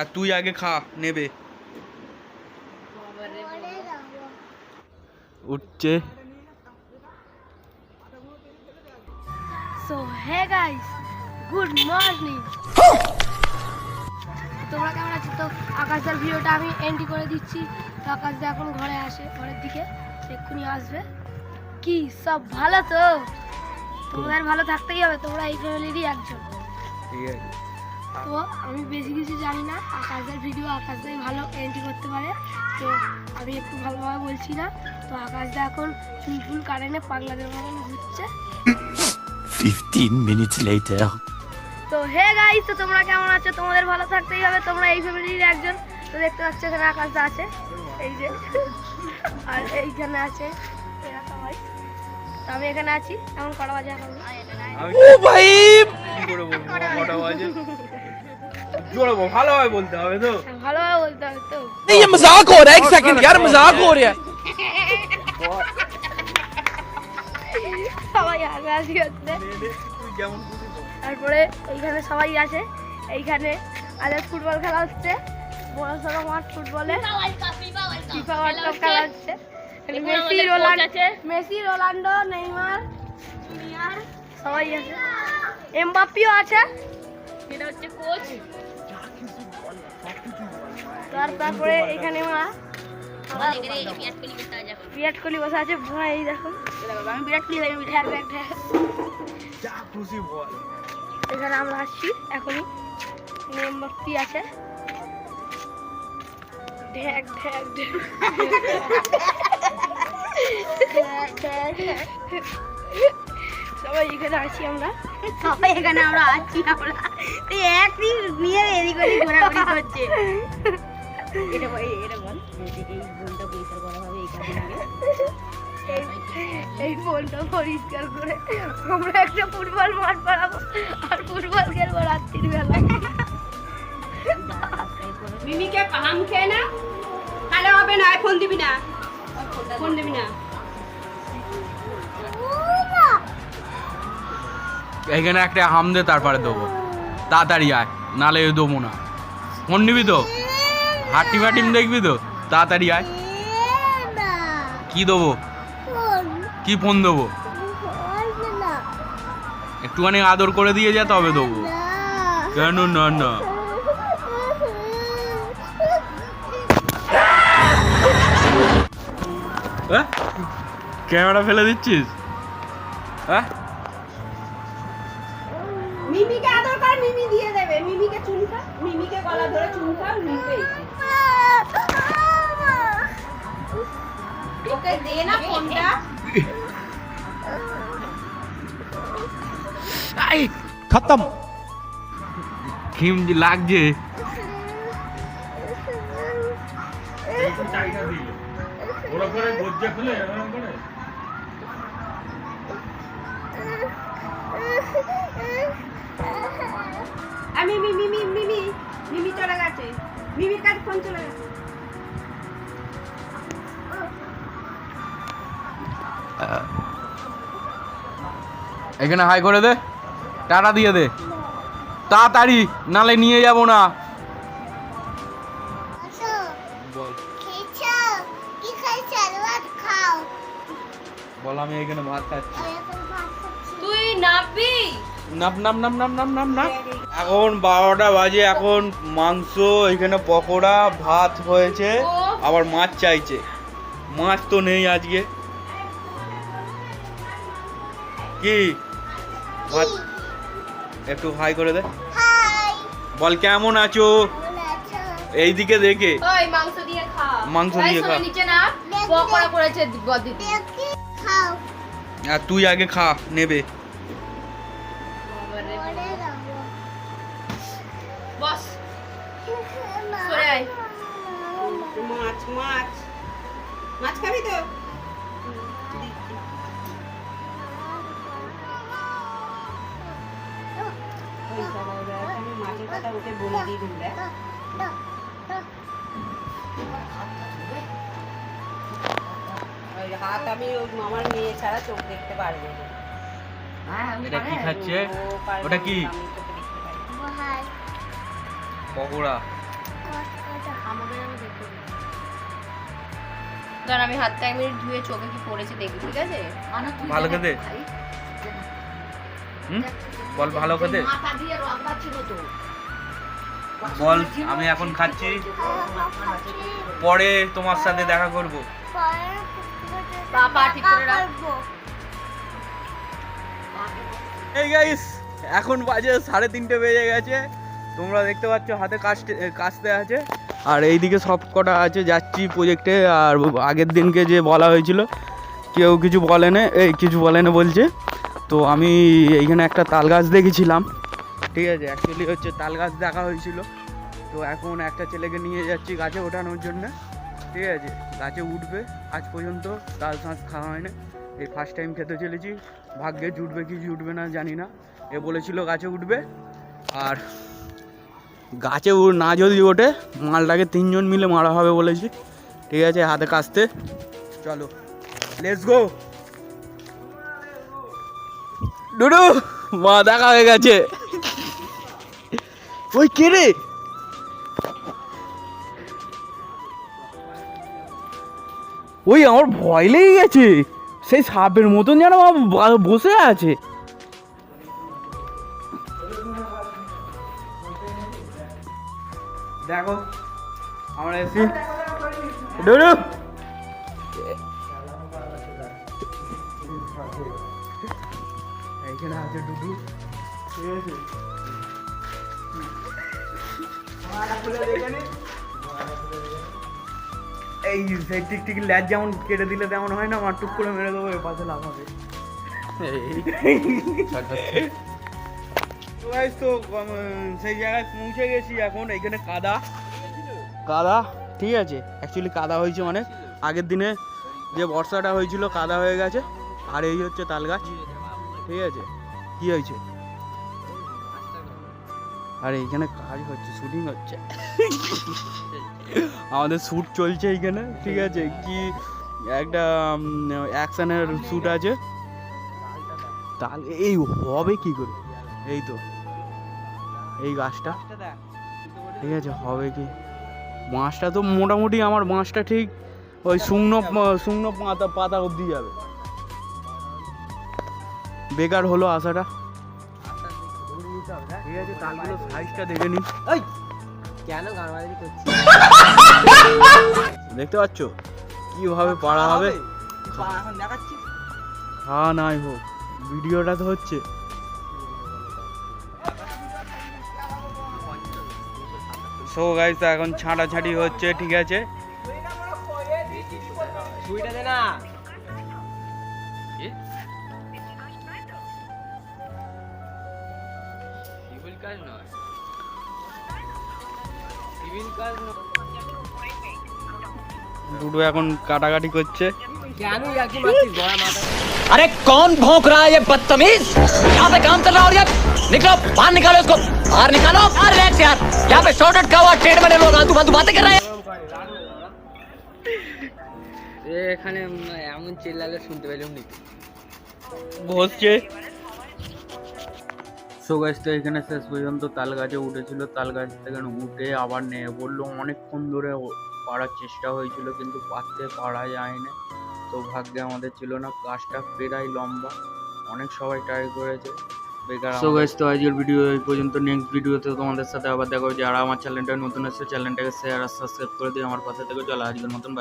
আর তুই আগে খা নেবে। উঠছে। So hey guys good morning তোমরা কেমন আছো? তো আকাশের ভিডিওটা আমি এন্ট্রি করে দিচ্ছি। তো আকাশ দা এখন ঘরে আসে ঘরের দিকে। এক্ষুনি আসবে। কি সব ভালো তো? তোমাদের ভালো থাকতেই হবে তোমরা এই ফ্যামিলিরই একজন। ঠিক আছে। তো আমি বেশি কিছু জানি না আকাশের ভিডিও আকাশদাই ভালো এন্ট্রি করতে পারে। তো আমি একটু ভালোভাবে বলছি না তো আকাশদা এখন চুল ফুল কারেন্টে পাগলাদের মতন ঘুরছে। 15 minutes later. তো হে গাইস তো তোমরা কেমন আছো? তোমাদের ভালো থাকতেই হবে তোমরা এই ফ্যামিলির একজন। তো দেখতে পাচ্ছ এখানে আকাশদা আছে এই যে। আর এইখানে আছে এরা সবাই। তো আমি এখানে আছি এখন কটা বাজে এখন? ও ভাই! কি করে বলব? কটা বাজে? জোরে বল ভালোভাবে বলতে হবে তো ভালোভাবে বলতে হবে তো नहीं ये मजाक हो रहा है एक सेकंड यार मजाक हो रहा है সবাই হাসাহাসি হচ্ছে তুই যেমন খুশি বল। তারপরে এইখানে সবাই আছে এইখানে আজ ফুটবল খেলা হচ্ছে বড় সড়ো মাঠ ফুটবলে ফিফা ওয়ার্ল্ড কাপ খেলা হচ্ছে এখানে Messi Ronaldo Messi Ronaldo Neymar junior সবাই আছে এমবাপ্পিও আছে এটা হচ্ছে কোচ তার তারপরে এখানে মা বিরাট কোহলি বসে আছে ভয় এই দেখো। আমি বিরাট কোহলি আমি ঠ্যাক ঠ্যাক ঠ্যাক যা খুশি বল। এখানে আমরা আসছি এখনই। মেমবাক্তি আছে। ঢ্যাক ঢ্যাক। সবাই এখানে আছি আমরা। সবাই এখানে আমরা আছি আমরা। তুই একই নিয়ে এদিক ওদিক ঘোরাঘুরি করছে এটা এই- এটা বল। এই এই বোনটা পরিষ্কার করা হবে এই কাজে এই- এই ফোনটা পরিষ্কার করে আমরা একটা ফুটবল মাঠ বানাবো আর ফুটবল খেলব রাত্রির বেলা মিমিকে পাহাম খেয়ে না তাহলে হবে না ফোন দিবি না। ফোন দিবি না। এইখানে একটা হাম দে তারপরে দেবো। তাড়াতাড়ি আয় নালে দেবো না। ফোন নিবি তো? হাটিম হাটিম দেখবি তো? তাড়াতাড়ি আয়। কি দেবো? কি ফোন দেবো? একটুখানি আদর করে দিয়ে যা, তবে দেবো। কেন, না না? ক্যামেরা ফেলে দিচ্ছিস? মিমিকে আদর কর, মিমি দিয়ে দেবে। মিমিকে খা, মিমিকে গলা ধরে খা, মিমিকে। ওকে দে না ফোনটা আই খতম আমি মিমি মিমি মিমি চলে গেছে মিমি কার ফোন চলে গেছে এখানে হাই করে দে। টাটা দিয়ে দে। তাড়াতাড়ি নালে নিয়ে যাব না। বল। কি খাইছো ভাত খাও। বল আমি এখানে ভাত খাচ্ছি। তুই নাম এখন বারোটা বাজে এখন মাংস এখানে পকোড়া ভাত হয়েছে। আবার মাছ চাইছে। মাছ তো নেই আজকে। কি? একটু হাই করে দে। বল কেমন আছো? এইদিকে দেখে। মাংস দিয়ে খা। মাংস দিয়ে খা। নিচে না। পকোড়া করেছে বদিদি খাও। আর তুই আগে খা নেবে। বস। সরে আয়। মাছ মাছ। মাছ খাবি তো? মাছের কথা ওকে বলে দিয়ে দিন হাত আমি আমার মেয়ে ছাড়া চোখ দেখতে পারবে না। এটা কি খাচ্ছে? ওটা কি? আমি পকোড়া। হাতটা এক মিনিট ধুয়ে চোখে কি পড়েছে দেখবি ঠিক আছে? ভালো খেতে। বল ভালো খেতে বল আমি এখন খাচ্ছি। পরে তোমার সাথে দেখা করব। এই গাইস এখন বাজে সাড়ে তিনটে বেজে গেছে। তোমরা দেখতে পাচ্ছ হাতে কাস্তে কাস্তে আছে। আর এইদিকে সব কটা আছে যাচ্ছি প্রজেক্টে আর আগের দিনকে যে বলা হয়েছিল কেউ কিছু বলে না এই কিছু বলে না বলছে। তো আমি এইখানে একটা তাল গাছ দেখেছিলাম। ঠিক আছে অ্যাকচুয়ালি হচ্ছে তাল গাছ দেখা হয়েছিল। তো এখন একটা ছেলেকে নিয়ে যাচ্ছি গাছে ওঠানোর জন্য। ঠিক আছে, গাছে উঠবে, আজ পর্যন্ত তাল শাঁস খাওয়া হয় না এই ফার্স্ট টাইম খেতে চলেছি। ভাগ্যে জুটবে কি জুটবে না জানি না। এ বলেছিল গাছে উঠবে। আর গাছে না যদি ওঠে, মালটাকে তিনজন মিলে মারা হবে বলেছি। ঠিক আছে, হাতে কাস্তে। চলো লেটস গো ডুডু মা দেখা হয়ে গেছে। ওই কে রে? ওই আমার ভয় লেগে গেছে। সেই সাপের মতন যেন বসে আছে। দেখো আমরা এসি ডুডু এইখানে আছে ডুডু ঠিক আছে এই সেই টিক টিক ল্যাজ যেমন কেটে দিলে তেমন হয় না আমার টুক করে মেরে দেবো এ পাশে লাভ হবে তো সেই জায়গায় পৌঁছে গেছি এখন এখানে কাদা কাদা ঠিক আছে অ্যাকচুয়ালি কাদা হয়েছে অনেক আগের দিনে যে বর্ষাটা হয়েছিল কাদা হয়ে গেছে? আর এই হচ্ছে তাল গাছ। ঠিক আছে? কি হয়েছে? আর এইখানে কাজ হচ্ছে শুটিং হচ্ছে। আমাদের শ্যুট চলছে এইখানে ঠিক আছে? কি একটা অ্যাকশনের শ্যুট আছে। তাহলে এই হবে কি করে? এই তো। এই গাছটা। ঠিক আছে, হবে কি? বাঁশটা তো মোটামুটি আমার বাঁশটা ঠিক ওই শুকনো শুকনো পাতা পাতা অবধি যাবে। বেকার হলো আশাটা। ঠিক আছে তালগুলো সাইজটা দেখে নি। কেন দেখতে পাচ্ছ? কীভাবে পাড়া হবে? এখন হ্যাঁ নাই হোক। ভিডিওটা তো হচ্ছে। সো গাইস এখন ছাঁটাছাঁটি হচ্ছে ঠিক আছে? দুটো এখন কাটাকাটি করছে কেন ইয়াকি মারছিস গড়া মাথা अरे कौन भौंक रहा है ये बदतमीज यहाँ पे काम चल रहा है और ये निकलो बाहर निकालो इसको बाहर निकालो बाहर रिलैक्स यार यहाँ पे शॉर्ट का हुआ ट्रेड में लोग आलतू फालतू बातें कर रहे हैं এখানে এমন চিল্লালে শুনতে পেলাম নি ঘষছে সো গাছ তো এখানে শেষ পর্যন্ত তাল গাছে উঠেছিল। তাল গাছ থেকে উঠে আবার নেমে পড়ল। অনেকক্ষণ ধরে পাড়ার চেষ্টা হয়েছিল কিন্তু পারতে পারা যায়নি। তো ভাগ্যে আমাদের ছিল না। গাছটা প্রায় লম্বা। অনেক সবাই ট্রাই করেছে। বেকার সো গাইস তো আজকের ভিডিও এই পর্যন্ত। নেক্সট ভিডিওতে তোমাদের সাথে আবার দেখা যারা আমার চ্যানেলটা নতুন এসেছে চ্যানেলটাকে শেয়ার আর সাবস্ক্রাইব করে দিয়ে আমার পাশে থেকে চলো। আজকের মতন.